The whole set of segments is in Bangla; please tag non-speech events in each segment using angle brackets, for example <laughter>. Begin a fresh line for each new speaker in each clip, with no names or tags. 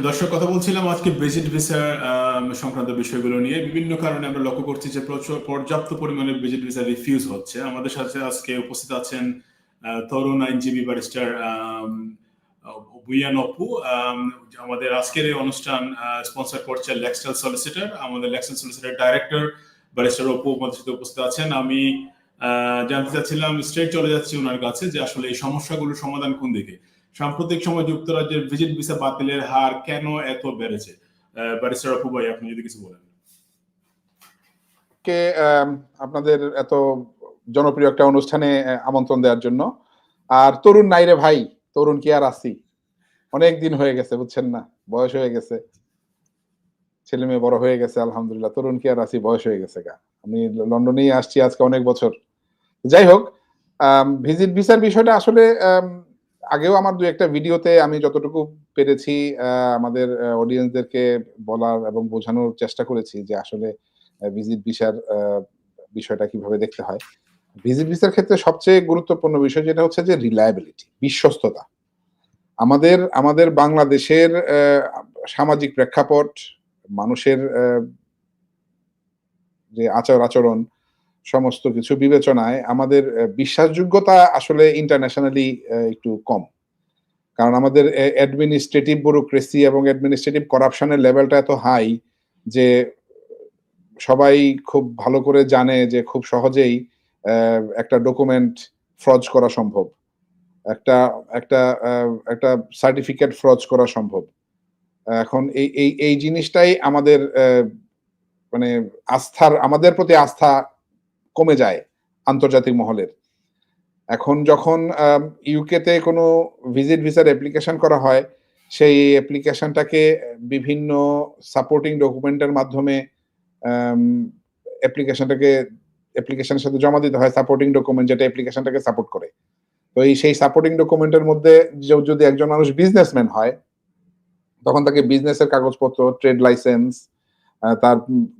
দর্শক কথা বলছিলাম আজকে ভিজিট ভিসা সংক্রান্ত বিষয়গুলো নিয়ে। বিভিন্ন কারণে আমরা লক্ষ্য করছি যে প্রচুর পর্যাপ্ত পরিমাণে ভিজিট ভিসা রিফিউজ হচ্ছে। আমাদের সাথে আজকে উপস্থিত আছেন তরুণ আইনজীবী ব্যারিস্টার বুয়ান অপু আম, আমাদের আজকের এই অনুষ্ঠান স্পন্সর করছে লেক্সটাল সলিসিটার আমাদের Lextal solicitor director barrister Apu আমাদের সাথে উপস্থিত আছেন। আমি জানতে চাচ্ছিলাম স্ট্রেট চলে যাচ্ছি ওনার কাছে যে আসলে এই সমস্যাগুলোর সমাধান কোন দিকে? সাম্প্রতিক সময় যুক্তরাজ্যের ভিজিট ভিসা বাতিলের হার কেন এত বেড়েছে? ব্যারিস্টার ভাই, আপনি যদি কিছু বলেন।
কে আপনাদের এত জনপ্রিয় একটা অনুষ্ঠানে আমন্ত্রণ দেওয়ার জন্য। আর তরুণ নাইরে ভাই, তরুণ কি আর আসি অনেক দিন হয়ে গেছে, বুঝছেন না? বয়স হয়ে গেছে। ছেলে মেয়ে বড় হয়ে গেছে, আলহামদুলিল্লাহ। তরুণ কি আর আসি বয়স হয়ে গেছে গা। আমি লন্ডনেই আসছি আজকে অনেক বছর। যাই হোক ভিজিট ভিসার বিষয়টা আসলে আগেও আমার দু একটা ভিডিওতে আমি যতটুকু পেরেছি আমাদের অডিয়েন্সদেরকে বলার এবং বোঝানোর চেষ্টা করেছি যে আসলে ভিজিট ভিসার বিষয়টা কীভাবে দেখতে হয়। ভিজিট ভিসার ক্ষেত্রে সবচেয়ে গুরুত্বপূর্ণ বিষয় যেটা হচ্ছে যে রিলায়েবিলিটি বিশ্বস্ততা। আমাদের আমাদের বাংলাদেশের সামাজিক প্রেক্ষাপট, মানুষের যে আচার আচরণ সমস্ত কিছু বিবেচনায় আমাদের বিশ্বাসযোগ্যতা আসলে ইন্টারন্যাশনালি একটু কম। কারণ আমাদের অ্যাডমিনিস্ট্রেটিভ ব্যুরোক্রেসি এবং অ্যাডমিনিস্ট্রেটিভ করাপশনের লেভেলটা এত হাই যে সবাই খুব ভালো করে জানে যে খুব সহজেই একটা ডকুমেন্ট ফ্রজ করা সম্ভব। একটা একটা একটা সার্টিফিকেট ফ্রজ করা সম্ভব। এখন এই এই এই জিনিসটাই আমাদের মানে আস্থার, আমাদের প্রতি আস্থা কমে যায় আন্তর্জাতিক মহলের। এখন যখন ইউকেতে কোনো ভিজিট ভিসার অ্যাপ্লিকেশন করা হয়, সেই অ্যাপ্লিকেশনটাকে বিভিন্ন সাপোর্টিং ডকুমেন্টের মাধ্যমে অ্যাপ্লিকেশনটাকে অ্যাপ্লিকেশনের সাথে জমা দিতে হয় সাপোর্টিং ডকুমেন্ট যেটা অ্যাপ্লিকেশনটাকে সাপোর্ট করে। তো এই সেই সাপোর্টিং ডকুমেন্টের মধ্যে যদি একজন মানুষ বিজনেসম্যান হয়, তখন তাকে বিজনেসের কাগজপত্র ট্রেড লাইসেন্স তার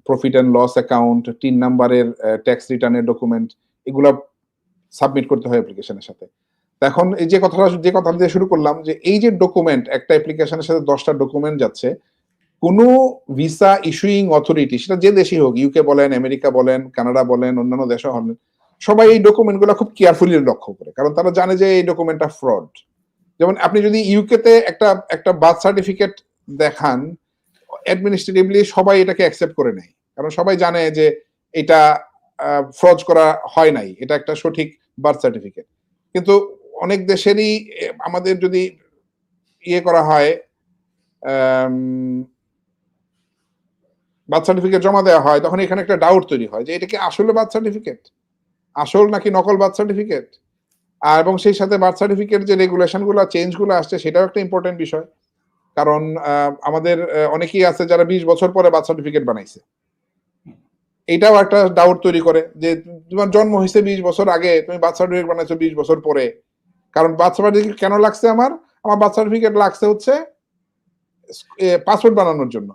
প্রফিট অ্যান্ড লস অ্যাকাউন্ট তিন নাম্বারের ট্যাক্স রিটার্নের ডকুমেন্ট এগুলা সাবমিট করতে হয় অ্যাপ্লিকেশনের সাথে। এখন এই যে কথাটা, যে কথা দিয়ে শুরু করলাম, যে এই যে ডকুমেন্ট একটা অ্যাপ্লিকেশনের সাথে দশটা ডকুমেন্ট যাচ্ছে, কোনো ভিসা ইস্যুইং অথরিটি সেটা যে দেশই হোক ইউকে বলেন আমেরিকা বলেন কানাডা বলেন, অন্যান্য দেশে হন, সবাই এই ডকুমেন্টগুলো খুব কেয়ারফুলি লক্ষ্য করে। কারণ তারা জানে যে এই ডকুমেন্টটা ফ্রড যেমন আপনি যদি ইউকেতে একটা একটা বার্থ সার্টিফিকেট দেখান অ্যাডমিনিস্ট্রেটিভলি সবাই এটাকে অ্যাকসেপ্ট করে নেয়। কারণ সবাই জানে যে এটা ফ্রজ করা হয় নাই। এটা একটা সঠিক বার্থ সার্টিফিকেট কিন্তু অনেক দেশেরই আমাদের যদি ইয়ে করা হয় বার্থ সার্টিফিকেট জমা দেওয়া হয়, তখন এখানে একটা ডাউট তৈরি হয় যে এটা কি আসলে বার্থ সার্টিফিকেট আসল নাকি নকল বার্থ সার্টিফিকেট আর এবং সেই সাথে বার্থ সার্টিফিকেট যে রেগুলেশনগুলো চেঞ্জগুলো আসছে, সেটাও একটা ইম্পর্টেন্ট বিষয়। কারণ আমাদের অনেকেই আছে যারা বিশ বছর পরে বার্থ সার্টিফিকেট বানাইছে। এটাও একটা ডাউট তৈরি করে যে, তোমার জন্ম হয়েছে বিশ বছর আগে, তুমি বার্থ সার্টিফিকেট বানাইছো বিশ বছর পরে। কারণ বার্থ সার্টিফিকেট কেন লাগছে আমার? আমার বার্থ সার্টিফিকেট লাগছে হচ্ছে পাসপোর্ট বানানোর জন্য।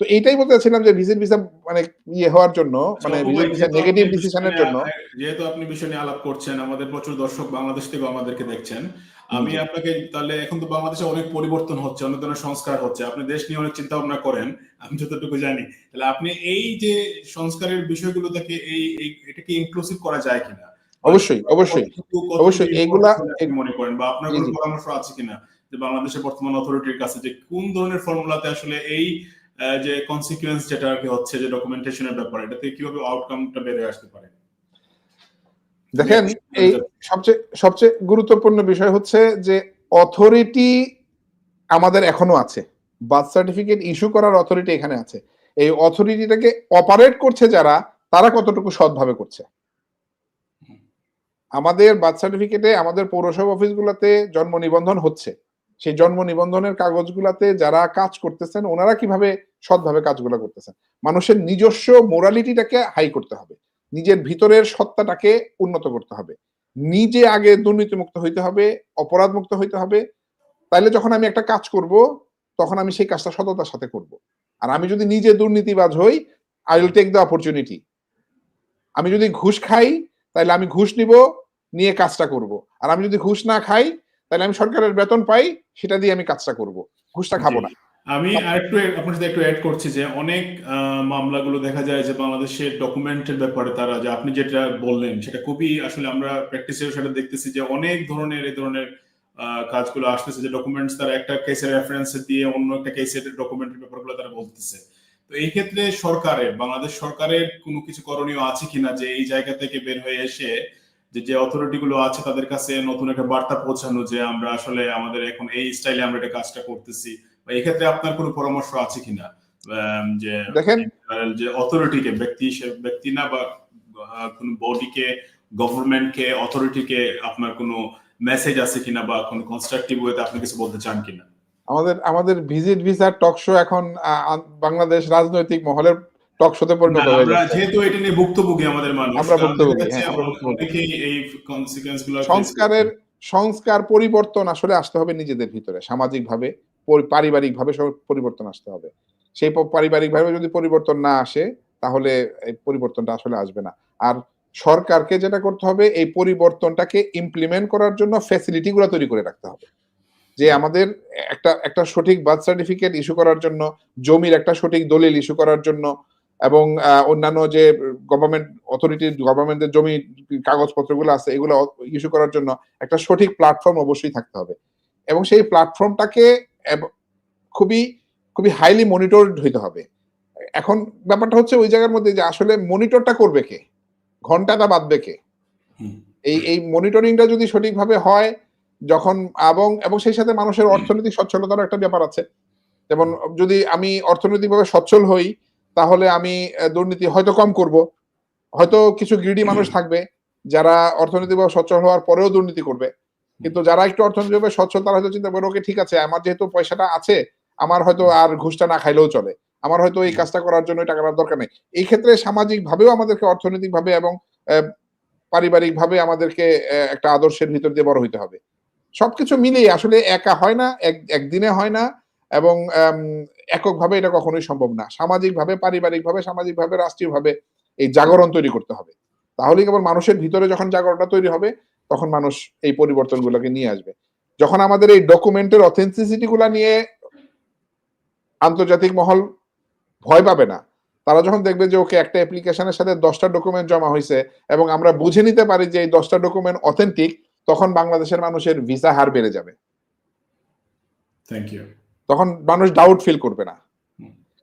তো এইটাই বলতে চাচ্ছিলাম যে ভিজিট ভিসা মানে ইয়ে হওয়ার জন্য মানে ভিজিট ভিসা নেগেটিভ ডিসিশনের জন্য।
যেহেতু আপনি বিষয় নিয়ে আলাপ করছেন আমাদের প্রচুর দর্শক বাংলাদেশ থেকেও আমাদেরকে দেখছেন। আমি আপনাকে তাহলে এখন তো বাংলাদেশে অনেক পরিবর্তন হচ্ছে অনেক ধরনের সংস্কার হচ্ছে। আপনি দেশ নিয়ে অনেক চিন্তা ভাবনা করেন আমি যতটুকু জানি। তাহলে আপনি এই যে সংস্কারের বিষয়গুলো থেকে এই এটাকে ইনক্লুসিভ করা যায় কিনা?
অবশ্যই অবশ্যই অবশ্যই,
আপনি মনে করেন? বা আপনার কোনো পরামর্শ আছে কিনা যে বাংলাদেশের বর্তমান অথরিটির কাছে যে কোন ধরনের ফর্মুলাতে আসলে এই যে কনসিকুয়েন্স যেটা আর কি হচ্ছে যে ডকুমেন্টেশনের ব্যাপারে এটাতে কীভাবে আউটকামটা বেড়ে আসতে পারে?
দেখেন এই সবচেয়ে সবচেয়ে গুরুত্বপূর্ণ বিষয় হচ্ছে যে অথরিটি আমাদের এখনও আছে। বার্থ সার্টিফিকেট ইস্যু করার অথরিটি এখানে আছে। এই অথরিটিটাকে অপারেট করছে যারা তারা কতটুকু সৎভাবে করছে? আমাদের বার্থ সার্টিফিকেটে আমাদের পৌরসভা অফিসগুলোতে জন্ম নিবন্ধন হচ্ছে। সেই জন্ম নিবন্ধনের কাগজগুলাতে যারা কাজ করতেছেন, ওনারা কীভাবে সৎভাবে কাজগুলো করতেছেন? মানুষের নিজস্ব মোরালিটিটাকে হাই করতে হবে। নিজের ভিতরের সত্তাটাকে উন্নত করতে হবে। নিজে আগে দুর্নীতিমুক্ত হইতে হবে অপরাধ মুক্ত হইতে হবে। তাইলে যখন আমি একটা কাজ করব, তখন আমি সেই কাজটা সততার সাথে করব। আর আমি যদি নিজে দুর্নীতিবাজ হই I will take the opportunity আমি যদি ঘুষ খাই তাহলে আমি ঘুষ নিব, নিয়ে কাজটা করব। আর আমি যদি ঘুষ না খাই তাহলে আমি সরকারের বেতন পাই সেটা দিয়ে আমি কাজটা করব। ঘুষটা খাব না।
আমি আরেকটু আপনার সাথে একটু অ্যাড করছি যে অনেক মামলাগুলো দেখা যায় যে বাংলাদেশের ডকুমেন্টের ব্যাপারে তারা যে আপনি যেটা বললেন সেটা খুবই আসলে আমরা প্র্যাকটিসেও সেটা দেখতেছি যে অনেক ধরনের এই ধরনের কাজগুলো আসতেছে যে ডকুমেন্টস তারা একটা কেসের রেফারেন্স দিয়ে অন্য একটা কেসের ডকুমেন্টের ব্যাপারগুলো তারা বলতেছে। তো এই ক্ষেত্রে সরকারের বাংলাদেশ সরকারের কোনো কিছু করণীয় আছে কিনা যে এই জায়গা থেকে বের হয়ে এসে যে যে অথরিটি গুলো আছে তাদের কাছে নতুন একটা বার্তা পৌঁছানো যে আমরা আসলে আমাদের এখন এই স্টাইলে আমরা এটা কাজটা করতেছি। বা এক্ষেত্রে আপনার কোনো পরামর্শ আছে কিনা? যে
দেখেন।
যে অথরিটিকে ব্যক্তি ব্যক্তি না বা আহ, কোনো বডিকে গভর্নমেন্টকে অথরিটিকে আপনার কোনো মেসেজ আছে কিনা বা কোনো কনস্ট্রাকটিভ ওয়েতে আপনি কিছু বলতে চান কিনা?
আমাদের আমাদের ভিজিট ভিসার টক শো এখন বাংলাদেশ রাজনৈতিক মহলের টক শোতে পরিণত হয়ে
আমরা যেহেতু এটা নিয়ে ভুক্তভোগী আমাদের মানুষ
আমরা ভুক্তভোগী, হ্যাঁ,
এই কনসিকুয়েন্সগুলো
সংস্কারের সংস্কার পরিবর্তন আসলে আসতে হবে নিজেদের ভিতরে সামাজিক ভাবে পারিবারিক ভাবে পরিবর্তন আসতে হবে। সেই পারিবারিক ভাবে যদি পরিবর্তন না আসে তাহলে এই পরিবর্তনটা আসলে আসবে না। আর সরকারকে যেটা করতে হবে এই পরিবর্তনটাকে ইমপ্লিমেন্ট করার জন্য ফ্যাসিলিটি গুলো তৈরি করে রাখতে হবে। যে আমাদের একটা একটা সঠিক বার্থ সার্টিফিকেট ইস্যু করার জন্য জমির একটা সঠিক দলিল ইস্যু করার জন্য এবং অন্যান্য যে গভর্নমেন্ট অথরিটি গভর্নমেন্টের জমি কাগজপত্রগুলো আছে এগুলো ইস্যু করার জন্য একটা সঠিক প্ল্যাটফর্ম অবশ্যই থাকতে হবে। এবং সেই প্ল্যাটফর্মটাকে খুবই খুবই হাইলি মনিটরড হইতে হবে। এখন ব্যাপারটা হচ্ছে ওই জায়গার মধ্যে যে আসলে মনিটরটা করবে কে? ঘন্টাটা বাঁধবে কে? এই এই মনিটরিংটা যদি সঠিকভাবে হয় যখন এবং এবং সেই সাথে মানুষের অর্থনৈতিক সচ্ছলতার একটা ব্যাপার আছে। যেমন যদি আমি অর্থনৈতিকভাবে সচ্ছল হই তাহলে আমি দুর্নীতি হয়তো কম করব। হয়তো কিছু গ্রিডি মানুষ থাকবে যারা অর্থনৈতিকভাবে সচ্ছল হওয়ার পরেও দুর্নীতি করবে। কিন্তু যারা একটু অর্থনৈতিকভাবে সচ্ছল তারা হয়তো চিন্তা করবে ওকে ঠিক আছে আমার যেহেতু পয়সাটা আছে আমার হয়তো আর ঘুষটা না খাইলেও চলে। আমার হয়তো এই কাজটা করার জন্য এই টাকাটার দরকার নেই। এই ক্ষেত্রে সামাজিক ভাবেও আমাদেরকে অর্থনৈতিক ভাবে এবং পারিবারিক ভাবে আমাদেরকে একটা আদর্শের ভিতর দিয়ে বড় হইতে হবে। সবকিছু মিলিয়ে আসলে একা হয় না এক একদিনে হয় না এবং এককভাবে এটা কখনোই সম্ভব না। সামাজিকভাবে, পারিবারিকভাবে, সামাজিকভাবে, রাষ্ট্রীয়ভাবে এই জাগরণ তৈরি করতে হবে। তাহলেই কেবল মানুষের ভিতরে যখন জাগরণটা তৈরি হবে, তখন মানুষ এই পরিবর্তনগুলোকে নিয়ে আসবে। যখন আমাদের এই ডকুমেন্টের অথেন্টিসিটি গুলা নিয়ে আন্তর্জাতিক মহল ভয় পাবে না, তারা যখন দেখবে যে, ওকে একটা অ্যাপ্লিকেশনের সাথে দশটা ডকুমেন্ট জমা হয়েছে এবং আমরা বুঝে নিতে পারি যে, এই দশটা ডকুমেন্ট অথেন্টিক, তখন বাংলাদেশের মানুষের ভিসা হার বেড়ে যাবে।
থ্যাংক ইউ
তখন মানুষ ডাউট ফিল করবে না।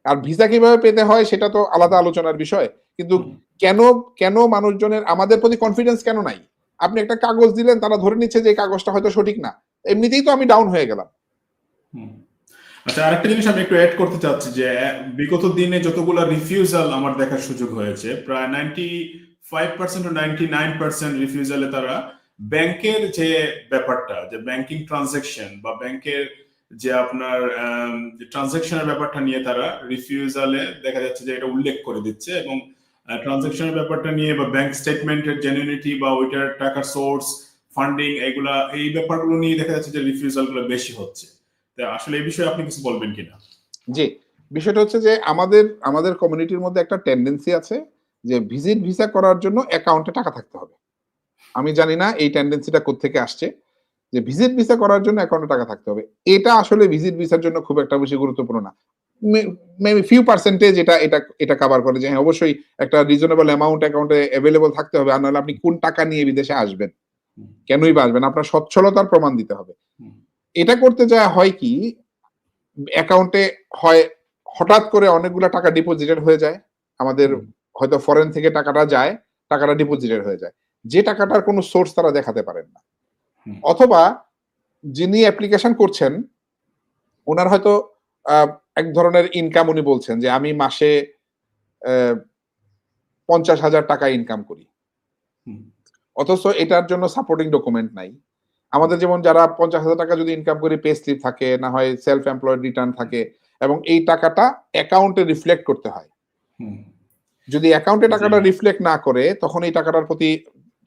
আর ভিসা কীভাবে পেতে হয় সেটা তো আলাদা আলোচনার বিষয়। কিন্তু কেন কেন মানুষজনের আমাদের প্রতি কনফিডেন্স কেন নাই? আপনি একটা কাগজ দিলেন তারা ধরে নিচ্ছে যে কাগজটা হয়তো সঠিক না। এমনিতেই তো আমি ডাউন হয়ে গেলাম।
আচ্ছা আরেকটা জিনিস আমি একটু অ্যাড করতে চাচ্ছি যে বিগত দিনে যতগুলো রিফিউজাল আমার দেখার সুযোগ হয়েছে প্রায় ninety five percent ninety nine percent রিফিউজালে তারা ব্যাংকের যে ব্যাপারটা যে ব্যাংকিং ট্রানজেকশন বা ব্যাংকের যে আপনার ট্রানজেকশনের ব্যাপারটা নিয়ে তারা রিফিউজালে দেখা যাচ্ছে যে এটা উল্লেখ করে দিচ্ছে এবং ট্রানজেকশনের ব্যাপারটা নিয়ে বা ব্যাংক স্টেটমেন্টের জেনুইনিটি বা ওইটার টাকার সোর্স ফান্ডিং এগুলা, এই ব্যাপারগুলো নিয়ে দেখা যাচ্ছে যে রিফিউজালগুলো বেশি হচ্ছে। তা আসলে এই বিষয়ে আপনি কিছু বলবেন কিনা?
জি, বিষয়টা হচ্ছে যে আমাদের আমাদের কমিউনিটির মধ্যে একটা টেন্ডেন্সি আছে যে ভিজিট ভিসা করার জন্য অ্যাকাউন্টে টাকা থাকতে হবে। আমি জানি না এই টেন্ডেন্সিটা কোত্থেকে আসছে। যে ভিজিট ভিসা করার জন্য অ্যাকাউন্টে টাকা থাকতে হবে। এটা আসলে ভিজিট ভিসার জন্য খুব একটা বেশি গুরুত্বপূর্ণ না। মেবি ফিউ পার্সেন্টেজ এটা এটা এটা কভার করে যে হ্যাঁ অবশ্যই একটা রিজনেবল অ্যামাউন্ট অ্যাকাউন্টে অ্যাভেলেবল থাকতে হবে আর নাহলে আপনি কোন টাকা নিয়ে বিদেশে আসবেন? কেনই বা আসবেন? আপনার সচ্ছলতার প্রমাণ দিতে হবে। এটা করতে যা হয় কি অ্যাকাউন্টে হয় হঠাৎ করে অনেকগুলো টাকা ডিপোজিটেড হয়ে যায়। আমাদের হয়তো ফরেন থেকে টাকাটা যায় টাকাটা ডিপোজিটেড হয়ে যায়। যে টাকাটার কোনো সোর্স তারা দেখাতে পারেন না। অথবা যিনি অ্যাপ্লিকেশন করছেন ওনার হয়তো এক ধরনের ইনকাম উনি বলছেন যে আমি মাসে পঞ্চাশ হাজার টাকা ইনকাম করি। অথচ এটার জন্য সাপোর্টিং ডকুমেন্ট নাই। আমাদের যেমন যারা পঞ্চাশ হাজার টাকা যদি ইনকাম করি পে স্লিপ থাকে না হয় সেলফ এমপ্লয়েড রিটার্ন থাকে এবং এই টাকাটা অ্যাকাউন্টে রিফ্লেক্ট করতে হয়। যদি অ্যাকাউন্টে টাকাটা রিফ্লেক্ট না করে তখন এই টাকাটার প্রতি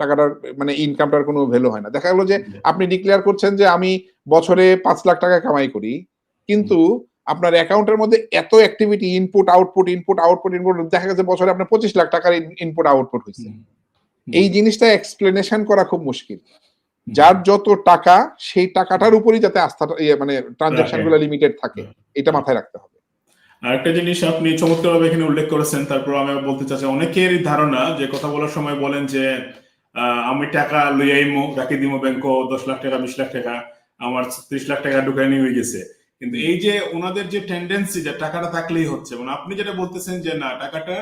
টাকাটার মানে ইনকামটার কোনো ভ্যালু হয় না। দেখা গেলো যে আপনি ডিক্লেয়ার করছেন যে আমি বছরে পাঁচ লাখ টাকা কামাই করি কিন্তু আপনার অ্যাকাউন্টের মধ্যে এত activity input output input output input দেখা গেছে বছরে আপনার পঁচিশ লাখ টাকার ইনপুট আউটপুট হয়েছে এই জিনিসটা এক্সপ্লেনেশন করা খুব মুশকিল। যার যত টাকা সেই টাকাটার উপরই যাতে আস্থাটা ইয়ে মানে ট্রানজাকশনগুলো লিমিটেড থাকে এটা মাথায় রাখতে হবে।
আরেকটা জিনিস আপনি চমৎকারভাবে এখানে উল্লেখ করেছেন তারপর আমি বলতে চাচ্ছি অনেকেরই ধারণা যে কথা বলার সময় বলেন যে আমি টাকা লই আইমো রাখি দিমো ব্যাংক দশ লাখ টাকা বিশ লাখ টাকা আমার ত্রিশ লাখ টাকা ঢুকাই নিয়ে গেছে। কিন্তু এই যে ওনাদের যে টেন্ডেন্সি যে টাকাটা থাকলেই হচ্ছে মানে আপনি যেটা বলতেছেন যে না টাকাটা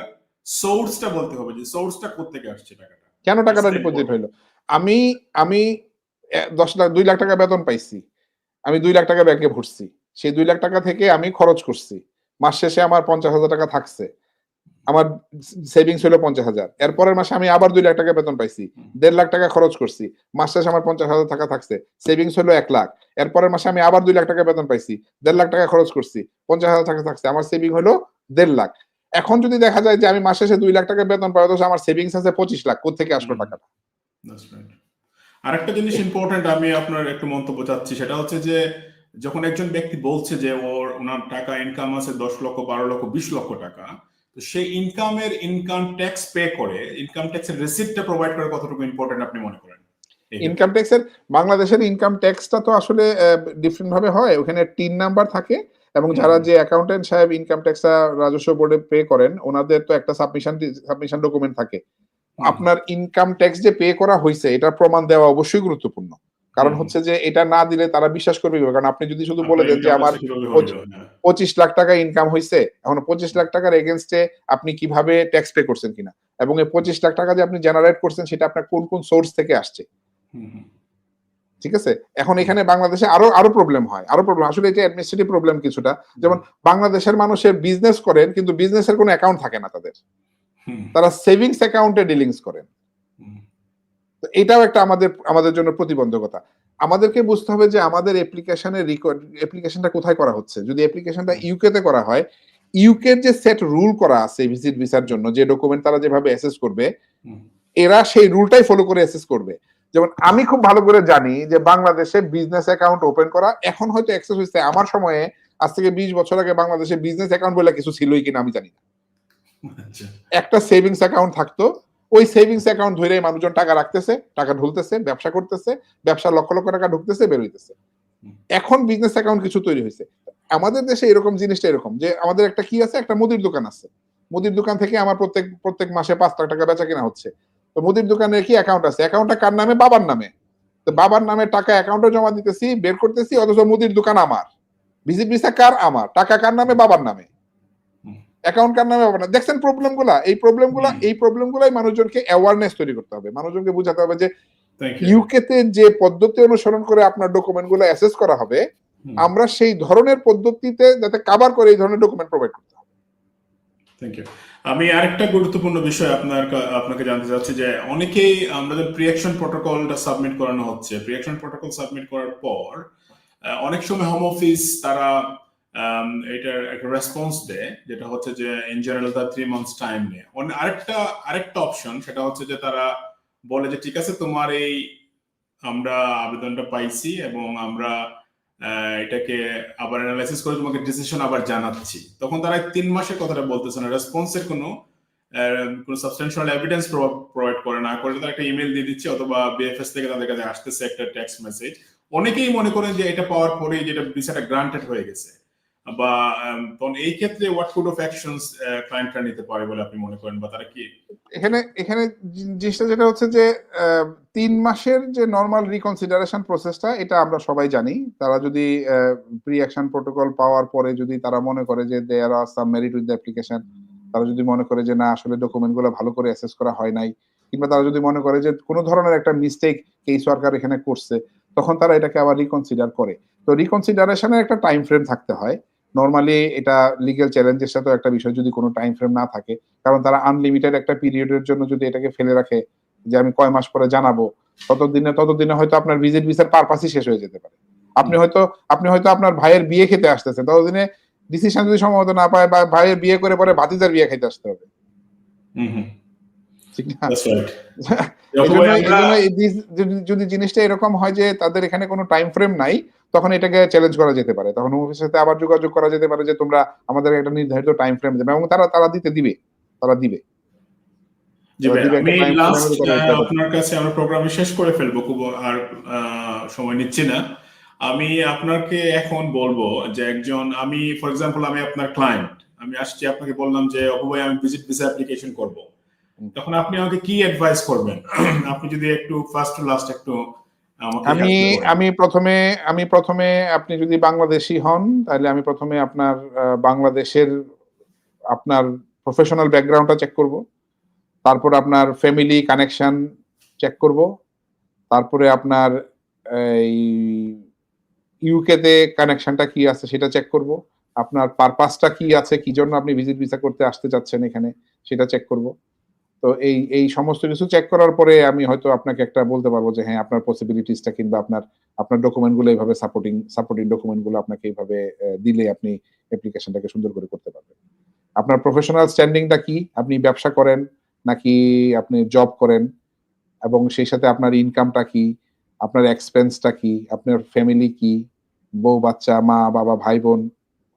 সোর্সটা বলতে হবে যে সোর্সটা কোথেকে আসছে টাকাটা।
কেন টাকাটা ডিপোজিট. হইল? আমি আমি দশ লাখ দুই লাখ টাকা বেতন পাইছি। আমি দুই লাখ টাকা ব্যাংকে ভরছি। সেই দুই লাখ টাকা থেকে আমি খরচ করছি। মাস শেষে আমার পঞ্চাশ হাজার টাকা থাকছে। আমার সেভিংস হলো পঞ্চাশ হাজার। এরপরের মাসে আমি আবার দুই লাখ টাকা বেতন পাইছি। দেড় লাখ টাকা খরচ করছি। মাস শেষে আমার পঞ্চাশ হাজার টাকা থাকছে। সেভিংস হলো এক লাখ। এরপরের মাসে আমি আবার দুই লাখ টাকা বেতন পাইছি। দেড় লাখ টাকা খরচ করছি। পঞ্চাশ হাজার টাকা থাকছে। আমার সেভিং হলো দেড় লাখ। এখন যদি দেখা যায় যে আমি মাস শেষে দুই লাখ টাকা বেতন পাই অথচ আমার সেভিংস আছে পঁচিশ লাখ কোথেকে আসলো। টাকাটা?
আরেকটা জিনিস ইম্পর্টেন্ট আমি আপনার একটু মন্তব্য চাচ্ছি। সেটা হচ্ছে যে যখন একজন ব্যক্তি বলছে যে ওর ওনার টাকা ইনকাম আছে দশ লক্ষ বারো লক্ষ বিশ লক্ষ টাকা তো সেই ইনকামের ইনকাম ট্যাক্স পে করে ইনকাম ট্যাক্সের রেসিপ্টটা প্রোভাইড করা কতটুকু ইম্পর্টেন্ট আপনি মনে করেন?
ইনকাম ট্যাক্সের বাংলাদেশের ইনকাম ট্যাক্সটা তো আসলে ডিফারেন্ট ভাবে হয়। ওখানে টিন নাম্বার থাকে এবং যারা যে অ্যাকাউন্টেন্ট সাহেব ইনকাম ট্যাক্সটা রাজস্ব বোর্ডে পে করেন ওনাদের তো একটা সাবমিশন সাবমিশন ডকুমেন্ট থাকে। আপনার ইনকাম ট্যাক্স যে পে করা হয়েছে এটার প্রমাণ দেওয়া অবশ্যই গুরুত্বপূর্ণ। কারণ হচ্ছে যে এটা না দিলে তারা বিশ্বাস করবে কারণ আপনি যদি শুধু বলে দেন যে আমার পঁচিশ-?
হ্যাঁ।
পঁচিশ লাখ টাকা ইনকাম হয়েছে এখন পঁচিশ লাখ টাকার এগেনস্টে আপনি কীভাবে ট্যাক্স পে করছেন কিনা? এবং এই পঁচিশ লাখ টাকা যে আপনি জেনারেট করছেন সেটা আপনার কোন কোন সোর্স থেকে আসছে। ঠিক আছে? এখন এখানে বাংলাদেশে আরও আরও প্রবলেম হয় আরও প্রবলেম আসলে এটা অ্যাডমিনিস্ট্রেটিভ প্রবলেম কিছুটা। যেমন বাংলাদেশের মানুষের বিজনেস করেন কিন্তু বিজনেসের কোনো অ্যাকাউন্ট থাকে না তাদের। তারা সেভিংস অ্যাকাউন্টে ডিলিংস করেন। তো এটাও একটা আমাদের আমাদের জন্য প্রতিবন্ধকতা। আমাদেরকে বুঝতে হবে যে আমাদের অ্যাপ্লিকেশনের অ্যাপ্লিকেশনটা কোথায় করা হচ্ছে। যদি অ্যাপ্লিকেশনটা ইউকে তে করা হয় ইউকের যে সেট রুল করা আছে ভিজিট ভিসার জন্য যে ডকুমেন্ট তারা যেভাবে অ্যাসেস করবে এরা সেই রুলটাই ফলো করে অ্যাসেস করবে। যেমন আমি খুব ভালো করে জানি যে বাংলাদেশে বিজনেস অ্যাকাউন্ট ওপেন করা এখন হয়তো অ্যাক্সেস হয়েছে। আমার সময়ে আজ থেকে বিশ বছর আগে বাংলাদেশে বিজনেস অ্যাকাউন্ট বলে কিছু ছিলই কিনা আমি জানি না।
আচ্ছা।
একটা সেভিংস অ্যাকাউন্ট থাকতো ওই সেভিংস অ্যাকাউন্ট ধরে মানুষজন টাকা রাখতেছে টাকা ঢুলতেছে ব্যবসা করতেছে ব্যবসা লক্ষ লক্ষ টাকা ঢুকতেছে বেরোইতেছে। এখন বিজনেস অ্যাকাউন্ট কিছু তৈরি হয়েছে আমাদের দেশে এরকম জিনিসটা এরকম যে আমাদের একটা কি আছে? একটা মুদির দোকান আছে। মুদির দোকান থেকে আমার প্রত্যেক প্রত্যেক মাসে পাঁচ লাখ টাকা বেচা কেনা হচ্ছে। তো মুদির দোকানের কি অ্যাকাউন্ট আছে? অ্যাকাউন্টটা কার নামে? বাবার নামে। তো বাবার নামে টাকা অ্যাকাউন্টে জমা দিতেছি বের করতেছি অথচ মুদির দোকান আমার। ভিজিট ভিসা কার আমার? টাকা কার নামে? বাবার নামে। অ্যাকাউন্ট কার নামে বাবার নামে দেখছেন প্রবলেমগুলা এই
প্রবলেমগুলা
এই প্রবলেম গুলাই মানুষজনকে অ্যাওয়ারনেস তৈরি করতে হবে। মানুষজনকে বোঝাতে হবে যে
থ্যাংক
ইউকে তে যে পদ্ধতি অনুসরণ করে আপনার ডকুমেন্টগুলো অ্যাসেস করা হবে আমরা সেই ধরনের পদ্ধতিতে যাতে কাভার করে এই ধরনের ডকুমেন্ট প্রোভাইড করতে হবে।
থ্যাংক ইউ আমি আরেকটা গুরুত্বপূর্ণ বিষয় আপনার আপনাকে জানতে চাচ্ছি যে অনেকেই আমাদের প্রিয়াকশন প্রটোকলটা সাবমিট করানো হচ্ছে। প্রিয়াকশন প্রটোকল সাবমিট করার পর অনেক সময় হোম অফিস তারা এটার একটা রেসপন্স দেয়, যেটা হচ্ছে যে ইন জেনারেল তার থ্রি মান্থস টাইম নেয়। আরেকটা আরেকটা অপশন সেটা হচ্ছে যে, তারা বলে যে, ঠিক আছে, তোমার এই আমরা আবেদনটা পাইছি এবং আমরা এটাকে আবার অ্যানালাইসিস করে তোমাকে ডিসিশন আবার জানাচ্ছি। তখন তারা তিন মাসের কথাটা বলতেছে না। রেসপন্সের কোনো কোনো সাবস্টেন্সিয়াল এভিডেন্স প্রোভাইড করে না। করে তারা একটা ইমেল দিয়ে দিচ্ছে, অথবা বিএফএস থেকে তাদের কাছে আসতেছে একটা টেক্সট মেসেজ অনেকেই মনে করেন যে, এটা পাওয়ার পরেই যেটা ভিসাটা গ্রান্টেড হয়ে গেছে। বা তখন এই ক্ষেত্রে হোয়াট ফুড অফ অ্যাকশনস ক্লায়েন্টরা নিতে পারে বলে আপনি মনে করেন বা তারা কি?
এখানে এখানে জিনিসটা যেটা হচ্ছে যে তিন মাসের যে নর্মাল রিকনসিডারেশন প্রসেসটা এটা আমরা সবাই জানি। তারা যদি প্রি অ্যাকশন প্রোটোকল পাওয়ার পরে যদি তারা মনে করে যে there are some merit with the application তারা যদি মনে করে যে না, আসলে ডকুমেন্টগুলো ভালো করে অ্যাসেস করা হয় নাই, কিংবা তারা যদি মনে করে যে কোনো ধরনের একটা মিস্টেক এই সরকার এখানে করছে, তখন তারা এটাকে আবার রিকনসিডার করে। তো রিকনসিডারেশনের একটা টাইম ফ্রেম থাকতে হয়। নর্মালি এটা লিগেল চ্যালেঞ্জের সাথে একটা বিষয় যদি কোনো টাইম ফ্রেম না থাকে, কারণ তারা আনলিমিটেড একটা পিরিয়ডের জন্য যদি এটাকে ফেলে রাখে, যে আমি কয় মাস পরে জানাব, ততদিনে ততদিনে হয়তো আপনার ভিজিট ভিসার পারপাসই শেষ হয়ে যেতে পারে। আপনি হয়তো আপনি হয়তো আপনার ভাইয়ের বিয়ে খেতে আসতেছেন, ততদিনে ডিসিশন যদি সম্ভবত না পায়, বা ভাইয়ের বিয়ে করে পরে ভাতিজার বিয়ে খেতে আসতে হবে। ঠিক না? <laughs> যদি- জিনিসটা এরকম হয় যে তাদের এখানে কোনো টাইম ফ্রেম নাই তখন এটাকে চ্যালেঞ্জ করা যেতে পারে। তখন অফিসের সাথে আবার যোগাযোগ করা যেতে পারে যে তোমরা আমাদের একটা নির্ধারিত টাইম ফ্রেম দেবে এবং তারা তারা দিতে দিবে। তারা দিবে।
আপনার কাছে আমরা প্রোগ্রামে শেষ করে ফেলব খুব আর সময় নিচ্ছি না। আমি আপনাকে এখন বলব যে একজন আমি ফর এক্সাম্পল আমি আপনার ক্লায়েন্ট আমি আসছি আপনাকে বললাম যে অপু ভাই আমি ভিজিট ভিসা অ্যাপ্লিকেশন করব। তখন আপনি আমাকে কি অ্যাডভাইস করবেন? <clears throat> আপনি যদি একটু ফার্স্ট টু লাস্ট একটু
আমি আমি প্রথমে আমি প্রথমে আপনি যদি বাংলাদেশি হন তাহলে আমি প্রথমে আপনার বাংলাদেশের আপনার প্রফেশনাল ব্যাকগ্রাউন্ডটা চেক করব। তারপর আপনার ফ্যামিলি কানেকশন চেক করব। তারপরে আপনার এই ইউকেতে কানেকশনটা কি আছে সেটা চেক করব। আপনার পারপাসটা কি আছে? কি জন্য আপনি ভিজিট ভিসা করতে আসতে চাচ্ছেন এখানে? সেটা চেক করব। তো এই এই সমস্ত কিছু চেক করার পরে আমি হয়তো আপনাকে একটা বলতে পারব যে হ্যাঁ আপনার পসিবিলিটিসটা কিংবা আপনার আপনার ডকুমেন্টগুলো এইভাবে সাপোর্টিং সাপোর্টিং ডকুমেন্টগুলো আপনাকে এইভাবে দিলে আপনি অ্যাপ্লিকেশনটাকে সুন্দর করে করতে পারবেন। আপনার প্রফেশনাল স্ট্যান্ডিংটা কি? আপনি ব্যবসা করেন নাকি আপনি জব করেন? এবং সেই সাথে আপনার ইনকামটা কি? আপনার এক্সপেন্সটা কি? আপনার ফ্যামিলি কি? বউ, বাচ্চা, মা, বাবা, ভাই, বোন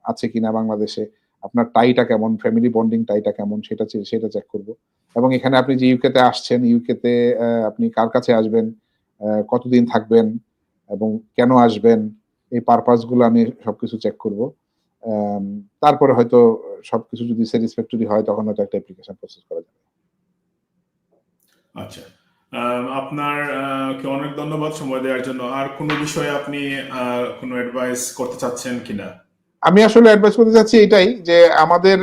আছে কিনা বাংলাদেশে? আপনার টাইটা কেমন? ফ্যামিলি বন্ডিং টাইটা কেমন? সেটা সেটা চেক করব। এবং এখানে আপনি যে ইউকেতে আসছেন ইউকেতে আপনি কার কাছে আসবেন কতদিন থাকবেন এবং কেন আসবেন এই পারপাসগুলো আমি সবকিছু চেক করব। তারপরে হয়তো সবকিছু যদি স্যাটিসফ্যাক্টরি হয় তখন হয়তো একটা অ্যাপ্লিকেশন প্রসেস করা যাবে।
আচ্ছা। আপনার কে অনেক ধন্যবাদ সময় দেওয়ার জন্য। আর কোনো বিষয়ে আপনি কোনো অ্যাডভাইস করতে চাচ্ছেন কিনা?
আমি আসলে অ্যাডভাইস করতে চাচ্ছি এটাই যে আমাদের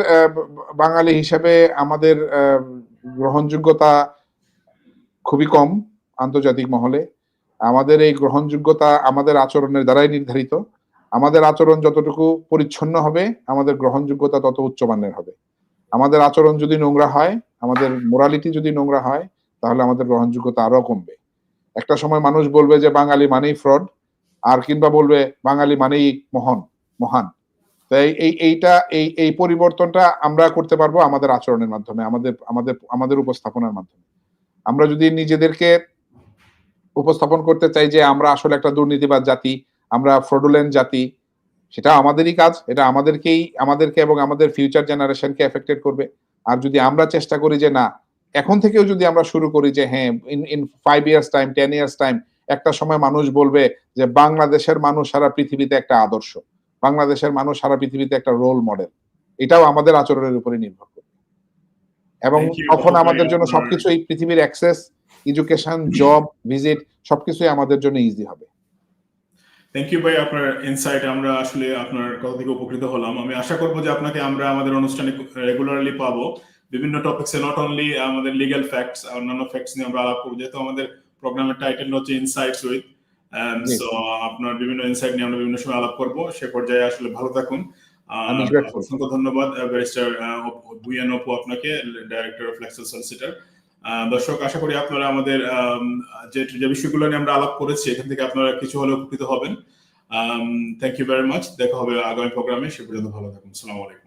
বাঙালি হিসাবে আমাদের গ্রহণযোগ্যতা খুবই কম আন্তর্জাতিক মহলে। আমাদের এই গ্রহণযোগ্যতা আমাদের আচরণের দ্বারাই নির্ধারিত। আমাদের আচরণ যতটুকু পরিচ্ছন্ন হবে, আমাদের গ্রহণযোগ্যতা তত উচ্চমানের হবে। আমাদের আচরণ যদি নোংরা হয়, আমাদের মোরালিটি যদি নোংরা হয়, তাহলে আমাদের গ্রহণযোগ্যতা আরও কমবে। একটা সময় মানুষ বলবে যে, বাঙালি মানেই ফ্রড আর কিংবা বলবে, বাঙালি মানেই মহান মহান। তাই এই এইটা, এই এই পরিবর্তনটা আমরা করতে পারব আমাদের আচরণের মাধ্যমে, আমাদের আমাদের আমাদের উপস্থাপনার মাধ্যমে। আমরা যদি নিজেদেরকে উপস্থাপন করতে চাই যে আমরা আসলে একটা দুর্নীতিবাদ জাতি, আমরা ফ্রডুলেন্ট জাতি, সেটা আমাদেরই কাজ, এটা আমাদেরকেই, আমাদেরকে এবং আমাদের ফিউচার জেনারেশনকে এফেক্টেড করবে। আর যদি আমরা চেষ্টা করি যে না, এখন থেকেও যদি আমরা শুরু করি যে হ্যাঁ in in five years time ten years time একটা সময় মানুষ বলবে যে বাংলাদেশের মানুষ সারা পৃথিবীতে একটা আদর্শ। বাংলাদেশের মানুষ সারা পৃথিবীতে একটা রোল মডেল এটাও আমাদের আচরণের উপরে নির্ভর করে। এবং তখন আমাদের জন্য সবকিছু এই পৃথিবীর অ্যাক্সেস এডুকেশন জব ভিজিট সবকিছুই আমাদের জন্য ইজি হবে।
থ্যাংক ইউ ভাই আপনার ইনসাইট আমরা আসলে আপনার কথা থেকে উপকৃত হলাম। আমি আশা করব যে আপনাকে আমরা আমাদের অনুষ্ঠানে রেগুলারলি পাবো। বিভিন্ন টপিক্সে নট অনলি আমাদের লিগ্যাল ফ্যাক্টস অন্যান্য ফ্যাক্টস নিয়ে আমরা আলাপ করব। যেহেতু আমাদের প্রোগ্রামের টাইটেল হচ্ছে ইনসাইটস উইথ। সো আপনার বিভিন্ন ইনসাইট নিয়ে আমরা বিভিন্ন সময় আলাপ করব। সে পর্যায়ে আসলে ভালো থাকুন. অসংখ্য ধন্যবাদ ব্যারিস্টার ভুইয়ান অপু আপনাকে ডাইরেক্টর অফ লেক্সাল সলিসিটার দর্শক আশা করি আপনারা আমাদের আম, যে যে বিষয়গুলো নিয়ে আমরা আলাপ করেছি এখান থেকে আপনারা কিছু হলে উপকৃত হবেন। থ্যাংক ইউ ভেরি মাচ দেখা হবে আগামী প্রোগ্রামে সে পর্যন্ত ভালো থাকুন। সালাম আলাইকুম।